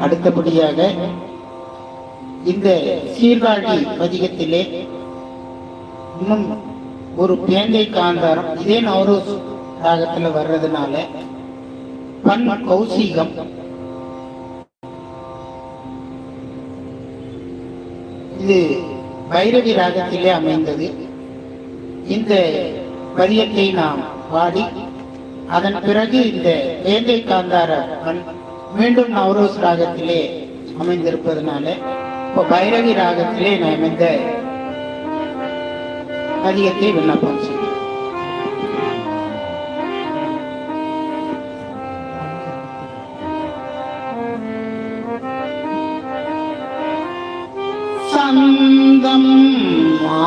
அடுத்தபடியாக இந்த சீர்காழி பதிகத்திலே இன்னும் ஒரு பேந்தை காந்தாரம் இதே நவரோஸ் ராகத்துல வர்றதுனால பன் கௌசிகம். இது பைரவி ராகத்திலே அமைந்தது. இந்த பதியத்தை நாம் பாடி அதன் பிறகு இந்த வேந்தை காந்தார பண் மீண்டும் நவரோஸ் ராகத்திலே அமைந்திருப்பதனால இப்போ பைரவி ராகத்திலே நான் அமைந்த அதிகத்தை விண்ணப்பம் செய்யும் சந்தம் மா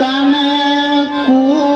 கன கூறனா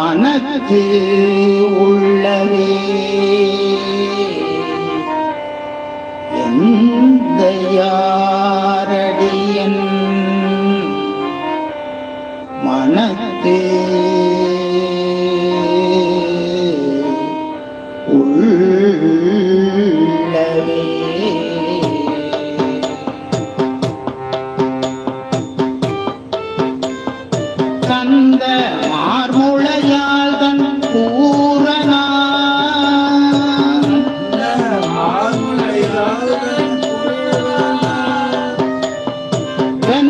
மனத்து உள்ளவே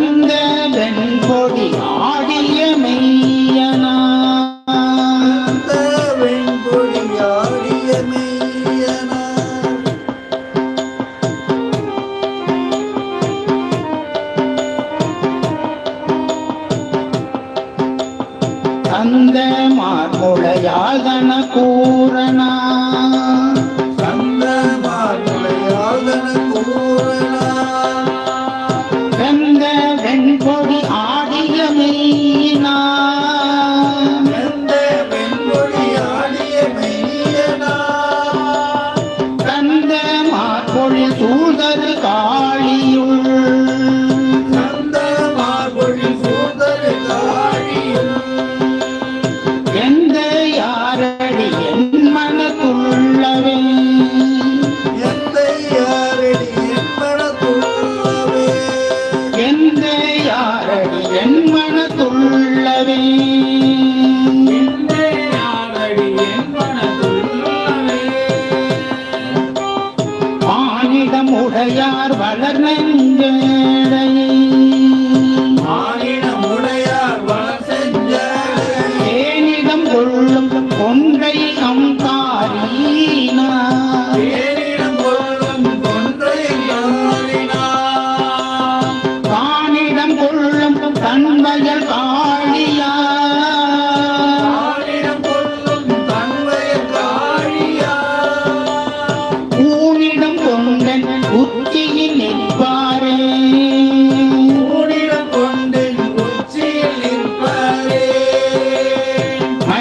வெந்த வெண்பொடி ஆடிய மெய்யனா. அந்த மார்முளையால் தன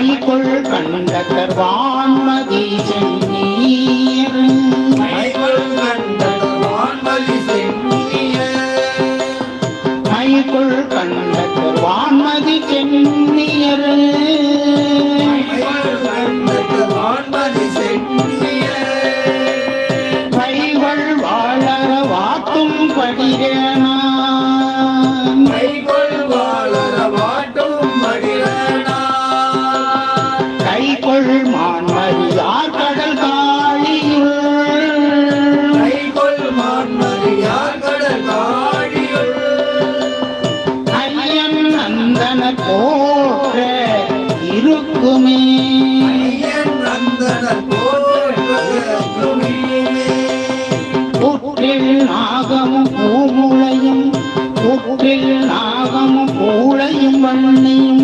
மணிக்குள் கண்ட கர்வான்மதி சென்னீர் மணிக்குள் கண்ட கர்வான்மதி சென்னீர் கைகள் வாழற வாக்கும் படிகன. போன்ற இருக்குமே. புற்றில் நாகமும் பூமுளையும் புற்றில் நாகமும் பூளையும் வண்ணையும்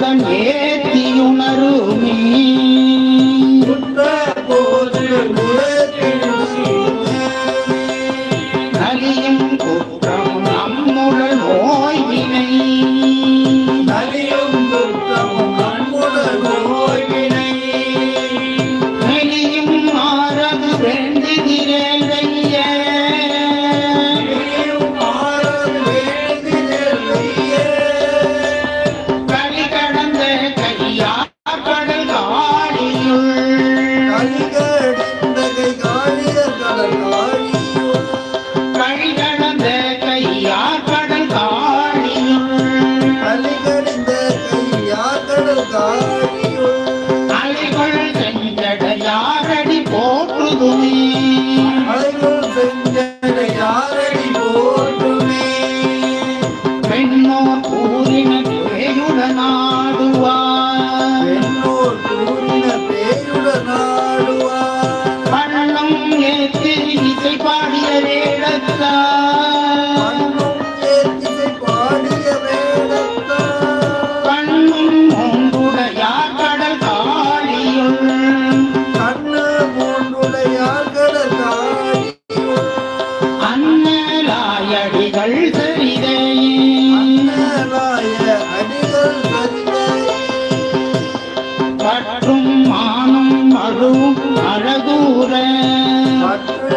முருகன் ஏத்தியுணருமே. போது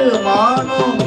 うん、あ。